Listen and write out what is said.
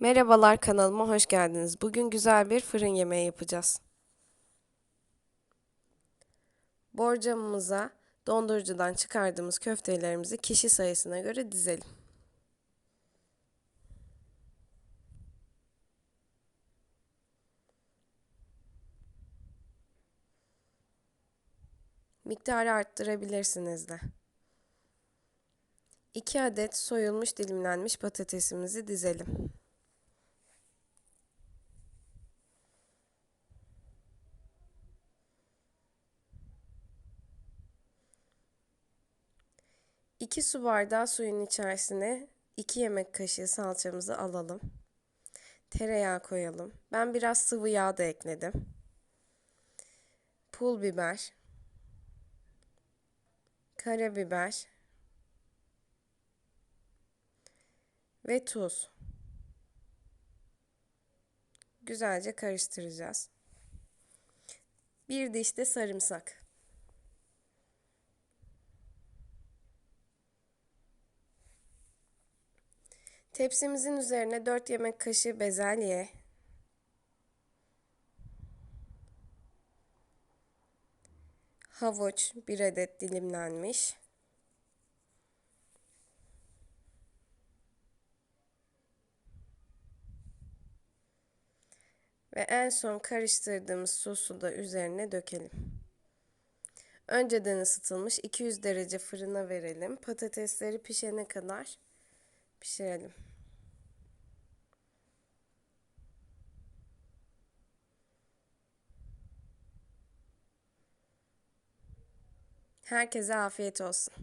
Merhabalar kanalıma hoş geldiniz. Bugün güzel bir fırın yemeği yapacağız. Borcamımıza dondurucudan çıkardığımız köftelerimizi kişi sayısına göre dizelim. Miktarı arttırabilirsiniz de. 2 adet soyulmuş dilimlenmiş patatesimizi dizelim. 2 su bardağı suyun içerisine 2 yemek kaşığı salçamızı alalım. Tereyağı koyalım. Ben biraz sıvı yağ da ekledim. Pul biber, karabiber ve tuz. Güzelce karıştıracağız. Bir diş de sarımsak. Tepsimizin üzerine 4 yemek kaşığı bezelye, havuç 1 adet dilimlenmiş, ve en son karıştırdığımız sosu da üzerine dökelim. Önceden ısıtılmış 200 derece fırına verelim. Patatesleri pişene kadar pişirelim. Herkese afiyet olsun.